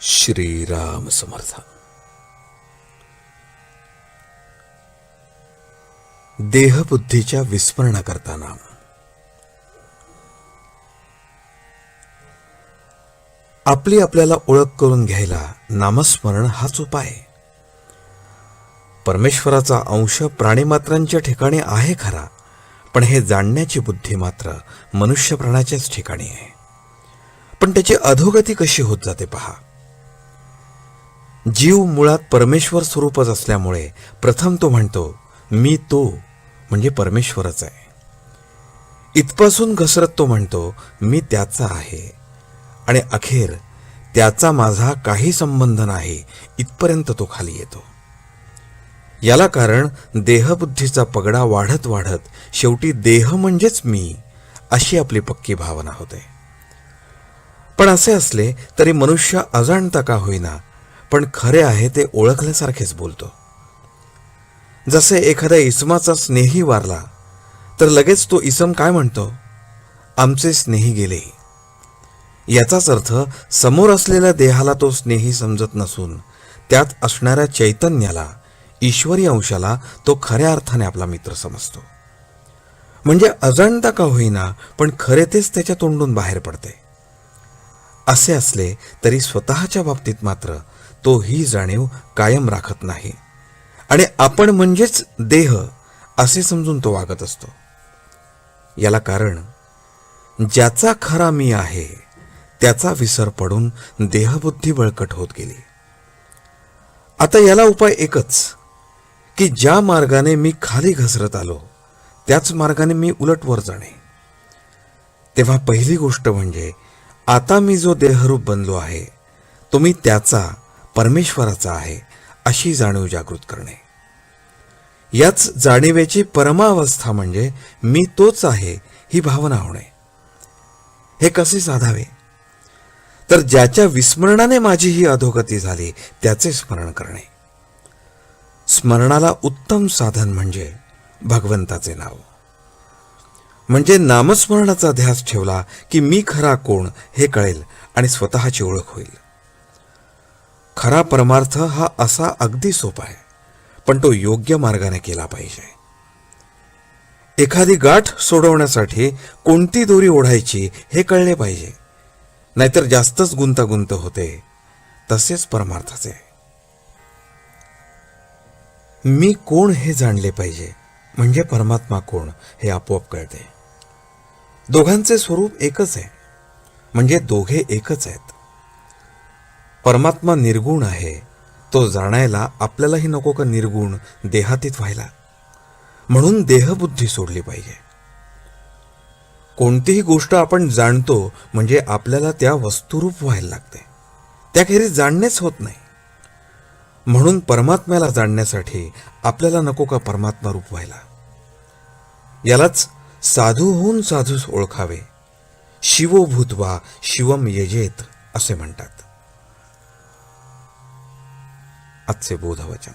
श्रीराम समर्थ. देहबुद्धीच्या विस्मरणा करताना. आपली आपल्याला ओळख करून घ्यायला नामस्मरण हाच उपाय. आहे. परमेश्वराचा अंश प्राणीमात्रांच्या ठिकाणी आहे खरा पण हे जाणण्याची बुद्धी मात्र मनुष्य प्राण्याच्याच ठिकाणी आहे. पण त्याची अधोगती कशी होत जाते पहा. जीव मुळात परमेश्वर स्वरूपच असल्यामुळे प्रथम तो म्हणतो मी तो म्हणजे परमेश्वरच आहे. इथपासून घसरत तो म्हणतो मी त्याचा आहे. आणि अखेर त्याचा माझा काही संबंध नाही इथपर्यंत तो खाली येतो. याला कारण देहबुद्धीचा पगडा वाढत वाढत शेवटी देह म्हणजेच मी अशी आपली पक्की भावना होते. पण असे असले तरी मनुष्य अजाणता का होईना पण खरे आहे ते ओळखल्यासारखेच बोलतो. जसे एखाद्या इसमाचा स्नेही वारला तर लगेच तो इसम काय म्हणतो? आमचे स्नेही गेले. याचाच अर्थ समोर असलेल्या देहाला तो स्नेही समजत नसून त्यात असणाऱ्या चैतन्याला ईश्वरी अंशाला तो खऱ्या अर्थाने आपला मित्र समजतो. म्हणजे अजाणता का होईना पण खरे तेच त्याच्या तोंडून बाहेर पडते. असे असले तरी स्वतःच्या बाबतीत मात्र तो ही जाणीव कायम राखत नाही. आणि आपण म्हणजेच देह असे समजून तो वागत असतो. याला कारण ज्याचा खरा मी आहे त्याचा विसर पडून देहबुद्धी बळकट होत गेली. आता याला उपाय एकच की ज्या मार्गाने मी खाली घसरत आलो त्याच मार्गाने मी उलट वर जाणे. तेव्हा पहिली गोष्ट म्हणजे आता मी जो देहरूप बनलो आहे तो मी त्याचा परमेश्वराचा आहे अशी जाणीव जागृत करणे. याच जाणीवेची परमावस्था म्हणजे मी तोच आहे ही भावना होणे. हे कसे साधावे? तर ज्याच्या विस्मरणाने माझी ही अधोगती झाली त्याचे स्मरण करणे. स्मरणाला उत्तम साधन म्हणजे भगवंताचे नाव. म्हणजे नामस्मरणाचा ध्यास ठेवला की मी खरा कोण हे कळेल आणि स्वतःची ओळख होईल. खरा परमार्थ हा असा अगदी सोपा आहे पण तो योग्य मार्गाने केला पाहिजे. एखादी गाठ सोडवण्यासाठी कोणती दोरी ओढायची हे कळले पाहिजे. नाहीतर जास्तच गुंतागुंत होते. तसेच परमार्थाचे. मी कोण हे जाणले पाहिजे? म्हणजे परमात्मा कोण हे आपोआप कळते. दोघांचे स्वरूप एकच आहे. म्हणजे दोघे एकच आहेत. परमात्मा निर्गुण आहे. तो जाणायला आपल्यालाही नको का निर्गुण देहातीत व्हायला? म्हणून देहबुद्धी सोडली पाहिजे. कोणतीही गोष्ट आपण जाणतो म्हणजे आपल्याला त्या वस्तुरूप व्हायला लागते. त्याखेरीज जाणणेच होत नाही. म्हणून परमात्म्याला जाणण्यासाठी आपल्याला नको का परमात्मा रूप व्हायला? यालाच साधू होऊन साधूस ओळखावे. शिवो भूतवा शिवम यजेत असे म्हणतात. आजचे बोधवचन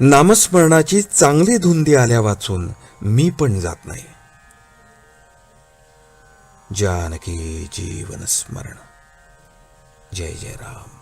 नामस्मरणाची चांगली धुंदी आल्या वाचून मी पण जात नाही. जानकी जीवन स्मरण. जय जय राम.